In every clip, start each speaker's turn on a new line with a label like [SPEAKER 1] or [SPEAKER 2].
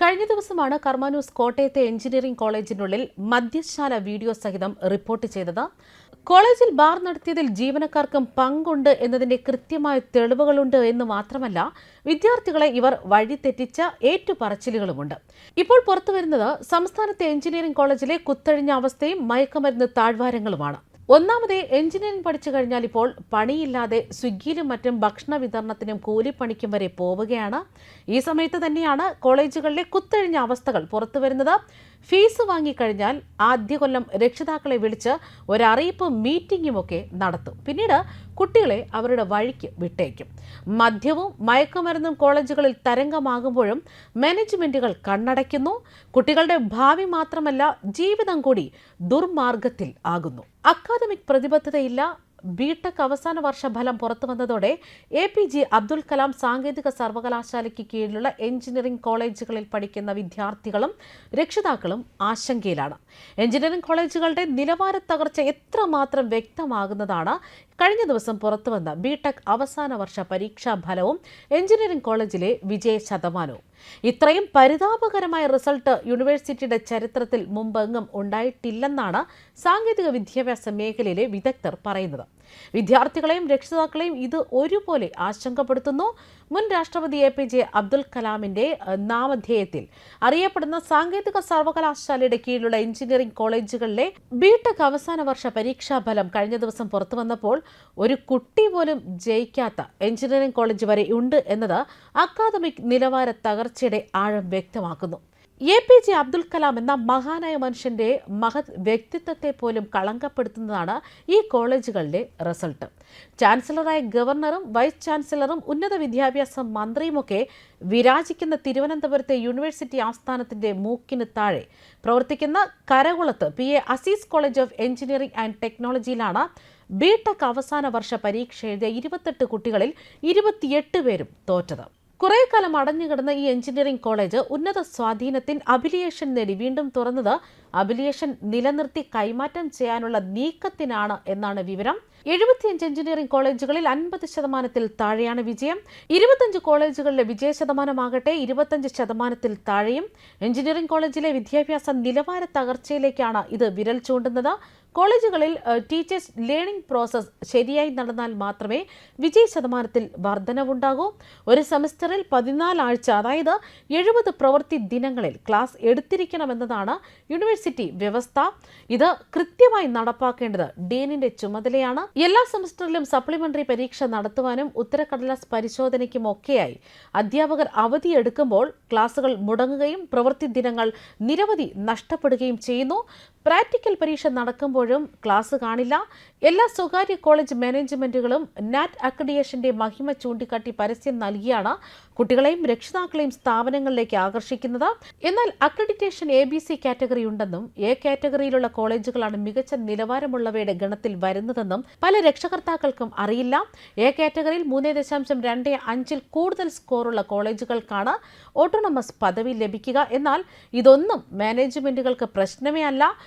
[SPEAKER 1] കഴിഞ്ഞ ദിവസമാണ് കർമാനൂസ് കോട്ടയത്തെ എഞ്ചിനീയറിംഗ് കോളേജിനുള്ളിൽ മദ്യശാല വീഡിയോ സഹിതം റിപ്പോർട്ട് ചെയ്തത്. കോളേജിൽ ബാർ നടത്തിയതിൽ ജീവനക്കാർക്കും പങ്കുണ്ട് എന്നതിന്റെ കൃത്യമായ തെളിവുകളുണ്ട് എന്ന് മാത്രമല്ല വിദ്യാർത്ഥികളെ ഇവർ വഴിതെറ്റിച്ച ഏറ്റുപറച്ചിലുകളുമുണ്ട്. ഇപ്പോൾ പുറത്തുവരുന്നത് സംസ്ഥാനത്തെ എഞ്ചിനീയറിംഗ് കോളേജിലെ കുത്തഴിഞ്ഞ അവസ്ഥയും മയക്കുമരുന്ന് താഴ്വാരങ്ങളുമാണ്. ഒന്നാമത് എഞ്ചിനീയറിംഗ് പഠിച്ചു കഴിഞ്ഞാൽ ഇപ്പോൾ പണിയില്ലാതെ സ്വിഗ്ഗിയിലും മറ്റും ഭക്ഷണ വിതരണത്തിനും കൂലിപ്പണിക്കും വരെ പോവുകയാണ്. ഈ സമയത്ത് തന്നെയാണ് കോളേജുകളിലെ കുത്തഴിഞ്ഞ അവസ്ഥകൾ പുറത്തുവരുന്നത് ഫീസ് വാങ്ങിക്കഴിഞ്ഞാൽ ആദ്യ കൊല്ലം രക്ഷിതാക്കളെ വിളിച്ച് ഒരറിയിപ്പ് മീറ്റിംഗും ഒക്കെ നടത്തും. പിന്നീട് കുട്ടികളെ അവരുടെ വഴിക്ക് വിട്ടേക്കും. മദ്യവും മയക്കുമരുന്നും കോളേജുകളിൽ തരംഗമാകുമ്പോഴും മാനേജ്മെന്റുകൾ കണ്ണടയ്ക്കുന്നു. കുട്ടികളുടെ ഭാവി മാത്രമല്ല ജീവിതം കൂടി ദുർമാർഗത്തിൽ ആകുന്നു. അക്കാദമിക് പ്രതിബദ്ധതയില്ല ബിടെക് അവസാന വർഷ ഫലം പുറത്തു വന്നതോടെ A P J Abdul Kalam സാങ്കേതിക സർവകലാശാലയ്ക്ക് കീഴിലുള്ള എഞ്ചിനീയറിംഗ് കോളേജുകളിൽ പഠിക്കുന്ന വിദ്യാർത്ഥികളും രക്ഷിതാക്കളും ആശങ്കയിലാണ്. എഞ്ചിനീയറിംഗ് കോളേജുകളുടെ നിലവാര തകർച്ച എത്രമാത്രം വ്യക്തമാകുന്നതാണ് കഴിഞ്ഞ ദിവസം പുറത്തുവന്ന ബിടെക് അവസാന വർഷ പരീക്ഷാ ഫലവും എഞ്ചിനീയറിംഗ് കോളേജിലെ വിജയ ശതമാനവും ഇത്രയും പരിതാപകരമായ റിസൾട്ട് യൂണിവേഴ്സിറ്റിയുടെ ചരിത്രത്തിൽ മുമ്പെങ്ങും ഉണ്ടായിട്ടില്ലെന്നാണ് സാങ്കേതിക വിദ്യാഭ്യാസ മേഖലയിലെ വിദഗ്ധർ പറയുന്നത്. വിദ്യാർത്ഥികളെയും രക്ഷിതാക്കളെയും ഇത് ഒരുപോലെ ആശങ്കപ്പെടുത്തുന്നു. മുൻ രാഷ്ട്രപതി എ പി ജെ അബ്ദുൽ കലാമിന്റെ നാമധേയത്തിൽ അറിയപ്പെടുന്ന സാങ്കേതിക സർവകലാശാലയുടെ കീഴിലുള്ള എഞ്ചിനീയറിംഗ് കോളേജുകളിലെ ബിടെക് അവസാന വർഷ പരീക്ഷാ ഫലം കഴിഞ്ഞ ദിവസം പുറത്തു വന്നപ്പോൾ ഒരു കുട്ടി പോലും ജയിക്കാത്ത എഞ്ചിനീയറിംഗ് കോളേജ് വരെ ഉണ്ട് എന്നത് അക്കാദമിക് നിലവാര തകർച്ചയുടെ ആഴം വ്യക്തമാക്കുന്നു. A P J Abdul Kalam എന്ന മഹാനായ മനുഷ്യന്റെ മഹത് വ്യക്തിത്വത്തെ പോലും കളങ്കപ്പെടുത്തുന്നതാണ് ഈ കോളേജുകളുടെ റിസൾട്ട്. ചാൻസലറായ ഗവർണറും വൈസ് ചാൻസലറും ഉന്നത വിദ്യാഭ്യാസ മന്ത്രിയുമൊക്കെ വിരാജിക്കുന്ന തിരുവനന്തപുരത്തെ യൂണിവേഴ്സിറ്റി ആസ്ഥാനത്തിന്റെ മൂക്കിന് താഴെ പ്രവർത്തിക്കുന്ന കരകുളത്ത് P. A. Azeez college of engineering and ടെക്നോളജിയിലാണ് BTech അവസാന വർഷ പരീക്ഷ എഴുതിയ ഇരുപത്തെട്ട് കുട്ടികളിൽ ഇരുപത്തിയെട്ട് പേരും തോറ്റത്. കുറെ കാലം അടഞ്ഞു കിടന്ന ഈ എഞ്ചിനീയറിംഗ് കോളേജ് ഉന്നത സ്വാധീനത്തിൽ അബിലിയേഷൻ നേടി. വീണ്ടും തുറന്നത് അബിലിയേഷൻ നിലനിർത്തി കൈമാറ്റം ചെയ്യാനുള്ള നീക്കത്തിനാണ് എന്നാണ് വിവരം. എഴുപത്തിയഞ്ച് എഞ്ചിനീയറിംഗ് കോളേജുകളിൽ അൻപത് ശതമാനത്തിൽ താഴെയാണ് വിജയം. ഇരുപത്തഞ്ച് കോളേജുകളിലെ വിജയ ശതമാനമാകട്ടെ ഇരുപത്തഞ്ച് ശതമാനത്തിൽ താഴെയും. എഞ്ചിനീയറിംഗ് കോളേജിലെ വിദ്യാഭ്യാസ നിലവാര തകർച്ചയിലേക്കാണ് ഇത് വിരൽ ചൂണ്ടുന്നത്. കോളേജുകളിൽ ടീച്ചേഴ്സ് ലേണിംഗ് പ്രോസസ്സ് ശരിയായി നടന്നാൽ മാത്രമേ വിജയ ശതമാനത്തിൽ വർധനവുണ്ടാകൂ. ഒരു സെമസ്റ്ററിൽ പതിനാലാഴ്ച അതായത് എഴുപത് പ്രവൃത്തി ദിനങ്ങളിൽ ക്ലാസ് എടുത്തിരിക്കണമെന്നതാണ് യൂണിവേഴ്സിറ്റി വ്യവസ്ഥ. ഇത് കൃത്യമായി നടപ്പാക്കേണ്ടത് ഡീനിന്റെ ചുമതലയാണ്. എല്ലാ സെമസ്റ്ററിലും സപ്ലിമെന്ററി പരീക്ഷ നടത്തുവാനും ഉത്തരക്കടലാസ് പരിശോധനയ്ക്കും ഒക്കെയായി. അധ്യാപകർ അവധിയെടുക്കുമ്പോൾ ക്ലാസുകൾ മുടങ്ങുകയും പ്രവൃത്തി ദിനങ്ങൾ നിരവധി നഷ്ടപ്പെടുകയും ചെയ്യുന്നു. പ്രാക്ടിക്കൽ പരീക്ഷ നടക്കുമ്പോഴും ക്ലാസ് കാണില്ല. എല്ലാ സ്വകാര്യ കോളേജ് മാനേജ്മെന്റുകളും നാറ്റ് അക്രഡിയേഷന്റെ മഹിമ ചൂണ്ടിക്കാട്ടി പരസ്യം നൽകിയാണ് കുട്ടികളെയും രക്ഷിതാക്കളെയും സ്ഥാപനങ്ങളിലേക്ക് ആകർഷിക്കുന്നത്. എന്നാൽ accreditation A B C category ഉണ്ടെന്നും എ കാറ്റഗറിയിലുള്ള കോളേജുകളാണ് മികച്ച നിലവാരമുള്ളവയുടെ ഗണത്തിൽ വരുന്നതെന്നും പല രക്ഷകർത്താക്കൾക്കും അറിയില്ല. എ കാറ്റഗറിയിൽ മൂന്ന് ദശാംശം രണ്ട് അഞ്ചിൽ കൂടുതൽ സ്കോറുള്ള കോളേജുകൾക്കാണ് ഓട്ടോണമസ് പദവി ലഭിക്കുക. എന്നാൽ ഇതൊന്നും മാനേജ്മെന്റുകൾക്ക് പ്രശ്നമേ അല്ല.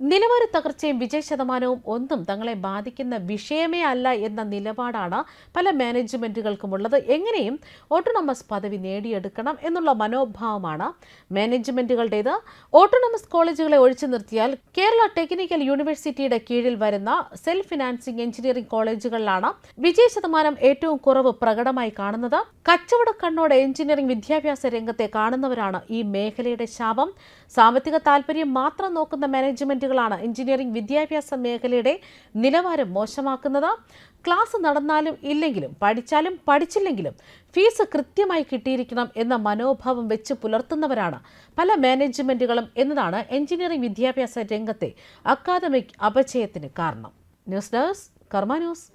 [SPEAKER 1] നിലവാര തകർച്ചയും വിജയ ശതമാനവും ഒന്നും തങ്ങളെ ബാധിക്കുന്ന വിഷയമേ അല്ല എന്ന നിലപാടാണ് പല മാനേജ്മെന്റുകൾക്കും ഉള്ളത്. എങ്ങനെയും ഓട്ടോണമസ് പദവി നേടിയെടുക്കണം എന്നുള്ള മനോഭാവമാണ് മാനേജ്മെന്റുകളുടേത്. ഓട്ടോണമസ് കോളേജുകളെ ഒഴിച്ചു നിർത്തിയാൽ കേരള ടെക്നിക്കൽ യൂണിവേഴ്സിറ്റിയുടെ കീഴിൽ വരുന്ന സെൽഫ് ഫിനാൻസിംഗ് എഞ്ചിനീയറിംഗ് കോളേജുകളിലാണ് വിജയ ശതമാനം ഏറ്റവും കുറവ് പ്രകടമായി കാണുന്നത്. കച്ചവട കണ്ണോടെ എഞ്ചിനീയറിംഗ് വിദ്യാഭ്യാസ രംഗത്തെ കാണുന്നവരാണ് ഈ മേഖലയുടെ ശാപം. സാമ്പത്തിക താല്പര്യം മാത്രം നോക്കുന്ന മാനേജ്മെന്റുകളാണ് എഞ്ചിനീയറിംഗ് വിദ്യാഭ്യാസ മേഖലയുടെ നിലവാരം മോശമാക്കുന്നത്. ക്ലാസ് നടന്നാലും ഇല്ലെങ്കിലും പഠിച്ചാലും പഠിച്ചില്ലെങ്കിലും ഫീസ് കൃത്യമായി കിട്ടിയിരിക്കണം എന്ന മനോഭാവം വെച്ച് പുലർത്തുന്നവരാണ്. പല മാനേജ്മെന്റുകളും എന്നതാണ് എഞ്ചിനീയറിംഗ് വിദ്യാഭ്യാസ രംഗത്തെ അക്കാദമിക് അപചയത്തിന് കാരണം. News desk Karma news.